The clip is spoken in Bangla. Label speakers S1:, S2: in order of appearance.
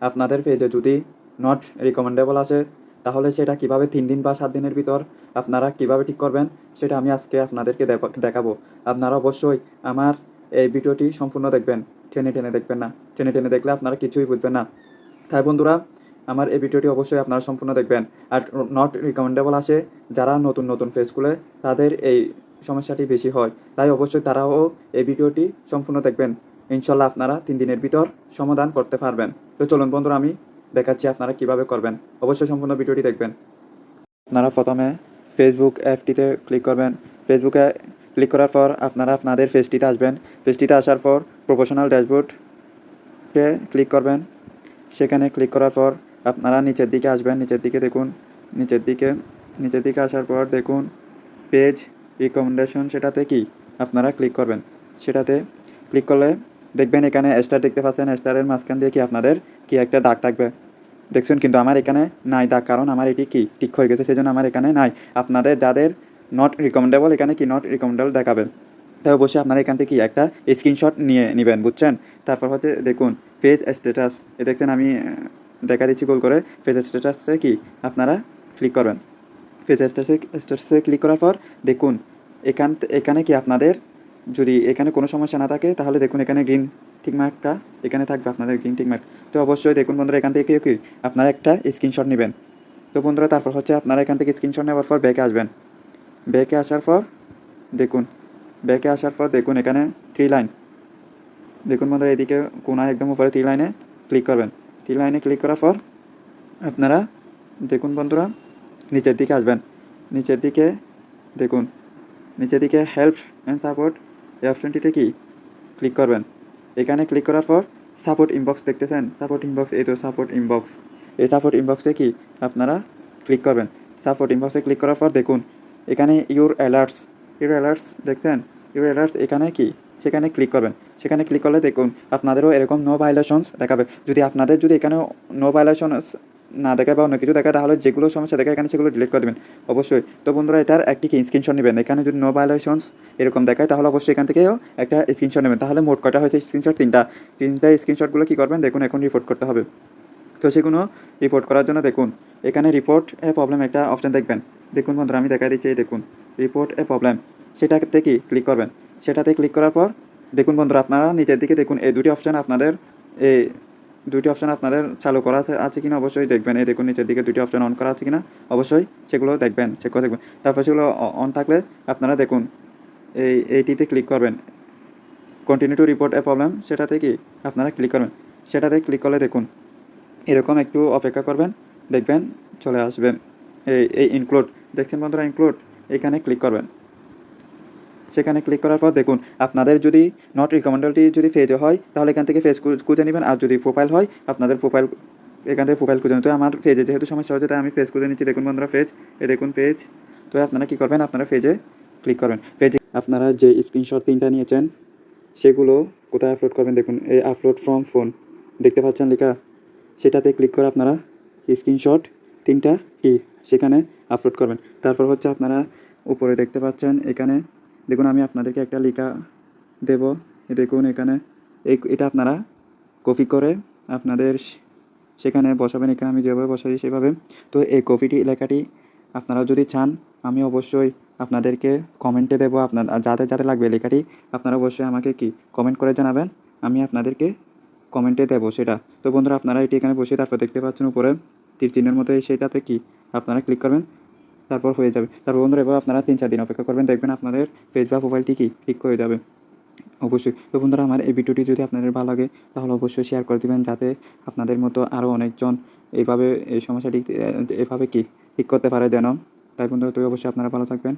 S1: আপনাদের পেজে যদি নট রিকমেন্ডেবল আসে, তাহলে সেটা কীভাবে তিন দিন বা সাত দিনের ভিতর আপনারা কীভাবে ঠিক করবেন, সেটা আমি আজকে আপনাদেরকে দেখ- দেখাবো। আপনারা অবশ্যই আমার এই ভিডিওটি সম্পূর্ণ দেখবেন। টেনে টেনে দেখবেন না। টেনে টেনে দেখলে আপনারা কিছুই বুঝবেন না। তাই বন্ধুরা, আমার এই ভিডিওটি অবশ্যই আপনারা সম্পূর্ণ দেখবেন। আর নট রিকমেন্ডেবল আসে, যারা নতুন নতুন ফেস খুলে, তাদের এই সমস্যাটি বেশি হয়। তাই অবশ্যই তারাও এই ভিডিওটি সম্পূর্ণ দেখবেন। ইনশাল্লাহ আপনারা তিন দিনের ভিতর সমাধান করতে পারবেন। তো চলুন বন্ধুরা, আমি দেখাচ্ছি আপনারা কীভাবে করবেন। অবশ্যই সম্পূর্ণ ভিডিওটি দেখবেন। আপনারা প্রথমে ফেসবুক অ্যাপটিতে ক্লিক করবেন। ফেসবুকে ক্লিক করার পর আপনারা আপনাদের পেজটিতে আসবেন। পেজটিতে আসার পর প্রফেশনাল ড্যাশবোর্ডে ক্লিক করবেন। সেখানে ক্লিক করার পর আপনারা নিচের দিকে আসবেন। নিচের দিকে দেখুন। নিচের দিকে নিচের দিকে আসার পর দেখুন পেজ রিকমেন্ডেশন সেটাতে কি? আপনারা ক্লিক করবেন। সেটাতে ক্লিক করলে দেখবেন এখানে স্টার দেখতে পাচ্ছেন স্টারের মাঝখান দিয়ে কি আপনাদের কি একটা দাগ থাকবে। দেখছেন কিন্তু আমার এখানে নাই দাগ, কারণ আমার এটি কি, ঠিক হয়ে গেছে, সেজন্য আমার এখানে নাই। আপনাদের যাদের নট রিকমেন্ডেবল এখানে কি নট রিকমেন্ডেবল দেখাবে। তাই অবশ্যই আপনারা এখান থেকে কি একটা স্ক্রিনশট নিয়ে নেবেন, বুঝছেন? তারপর হচ্ছে দেখুন পেজ স্ট্যাটাস এ দেখছেন আমি দেখা দিচ্ছি গোল করে পেজ স্ট্যাটাসে কি, আপনারা ক্লিক করবেন। পেজ স্ট্যাটাসে স্ট্যাটাসে ক্লিক করার পর দেখুন, এখান এখানে কি আপনাদের যদি এখানে কোনো সমস্যা না থাকে, তাহলে দেখুন এখানে গ্রিন টিকমার্কটা এখানে থাকবে আপনাদের গ্রিন টিকমার্ক তো অবশ্যই দেখুন বন্ধুরা, এখান থেকে কি, আপনারা একটা স্ক্রিনশট নেবেন। তো বন্ধুরা, তারপর হচ্ছে আপনারা এখান থেকে স্ক্রিনশট নেওয়ার পর ব্যাকে আসবেন। ব্যাকে আসার পর দেখুন ব্যাকে আসার পর দেখুন এখানে থ্রি লাইন দেখুন বন্ধুরা, এদিকে কোনায় একদম উপরে থ্রি লাইনে ক্লিক করবেন। থ্রি লাইনে ক্লিক করার পর আপনারা দেখুন বন্ধুরা, নিচের দিকে আসবেন। নিচের দিকে দেখুন, নিচের দিকে হেল্প অ্যান্ড সাপোর্ট এই অপশনটিতে কি? ক্লিক করবেন। এখানে ক্লিক করার পর সাপোর্ট ইনবক্স দেখতেছেন। সাপোর্ট ইনবক্স, এই তো সাপোর্ট ইনবক্স। এই সাপোর্ট ইনবক্সে কি আপনারা ক্লিক করবেন। সাপোর্ট ইনবক্সে ক্লিক করার পর দেখুন, এখানে ইউর অ্যালার্টস। ইউর অ্যালার্টস দেখছেন? ইউর অ্যালার্টস এখানে কি? সেখানে ক্লিক করবেন। সেখানে ক্লিক করলে দেখুন, আপনাদেরও এরকম নো ভাইলেশনস দেখাবে। যদি আপনাদের যদি এখানে নো ভাইলেশনস না দেখায় বা অন্য কিছু দেখায়, তাহলে যেগুলো সমস্যা দেখায় এখানে সেগুলো ডিলিট করে দেবেন। অবশ্যই। তো বন্ধুরা, এটার একটি স্ক্রিনশট নেবেন? এখানে যদি নো ভাইলেশনস এরকম দেখায়, তাহলে অবশ্যই এখান থেকেও একটা স্ক্রিনশট নেবেন। তাহলে মোট কটা হয়েছে? স্ক্রিনশট তিনটা। তিনটা স্ক্রিনশটগুলো কী করবেন? দেখুন, এখন রিপোর্ট করতে হবে। তো সেগুলো রিপোর্ট করার জন্য দেখুন, এখানে রিপোর্ট এ প্রবলেম একটা অপশান দেখবেন। দেখুন বন্ধুরা, আমি দেখা দিচ্ছি দেখুন রিপোর্ট এ প্রবলেম সেটাতে কি ক্লিক করবেন? সেটাতে ক্লিক করার পর, দেখুন বন্ধুরা, আপনারা নিচের দিকে দেখুন, এই দুটি অপশান আপনাদের দুটি অপশান আপনাদের চালু করা আছে- আছে কিনা অবশ্যই দেখবেন। এই দেখুন, নিচের দিকে দুটি অপশান অন করা আছে কিনা, অবশ্যই সেগুলো দেখবেন চেক করে দেখবেন। তারপর সেগুলো অন থাকলে আপনারা দেখুন, এই, এইটিতে ক্লিক করবেন। Continue to report a problem সেটাতে কি আপনারা ক্লিক করবেন। সেটাতে ক্লিক করলে দেখুন, এরকম একটু অপেক্ষা করবেন, দেখবেন চলে আসবেন এই এই ইনক্লুড দেখছেন বন্ধুরা ইনক্লুড এখানে ক্লিক করবেন। সেখানে ক্লিক করার পর দেখুন, আপনাদের যদি নট রিকমেন্ডেডটি যদি ফেজে হয়, তাহলে এখান থেকে ফেজ খুঁজে নেবেন। আর যদি প্রোফাইল হয়, আপনাদের প্রোফাইল এখান থেকে প্রোফাইল খুঁজে নিতে আমার পেজে যেহেতু সমস্যা হচ্ছে তাই আমি পেজ খুঁজে নিচ্ছি। দেখুন বন্ধুরা পেজ এ দেখুন পেজ তো আপনারা কী করবেন? আপনারা পেজে ক্লিক করবেন। পেজে আপনারা যে স্ক্রিনশট তিনটা নিয়েছেন, সেগুলো কোথায় আপলোড করবেন? দেখুন, এই আপলোড ফ্রম ফোন দেখতে পাচ্ছেন লেখা? সেটাতে ক্লিক করে আপনারা স্ক্রিনশট তিনটা কি? সেখানে আপলোড করবেন। তারপর হচ্ছে আপনারা উপরে দেখতে পাচ্ছেন, এখানে দেখুন, আমি আপনাদেরকে একটা লেখা দেব। দেখুন, এখানে এই এটা আপনারা কপি করে আপনাদের সেখানে বসাবেন। এখানে আমি যেভাবে বসাই সেভাবে। তো এই কপিটি, লেখাটি আপনারা যদি চান, আমি অবশ্যই আপনাদেরকে কমেন্টে দেবো। আপনার যাদের যাদের লাগবে লেখাটি, আপনারা অবশ্যই আমাকে কি কমেন্ট করে জানাবেন। আমি আপনাদেরকে কমেন্টে দেবো সেটা। তো বন্ধুরা, আপনারা এটি এখানে বসে তারপর দেখতে পাচ্ছেন উপরে তীর চিহ্নের মতো সেটাতে কি, আপনারা ক্লিক করবেন। তারপর হয়ে যাবে। তারপর বন্ধুরা, এবার আপনারা তিন চার দিন অপেক্ষা করবেন, দেখবেন আপনাদের পেজ বা প্রোফাইলটি কি ঠিক হয়ে যাবে। অবশ্যই। তো বন্ধুরা, আমার এই ভিডিওটি যদি আপনাদের ভালো লাগে, তাহলে অবশ্যই শেয়ার করে দেবেন, যাতে আপনাদের মতো আরও অনেকজন এইভাবে এই সমস্যাটি এভাবে কি ঠিক করতে পারে যেন। তাই বন্ধুরা তুই অবশ্যই আপনারা ভালো থাকবেন।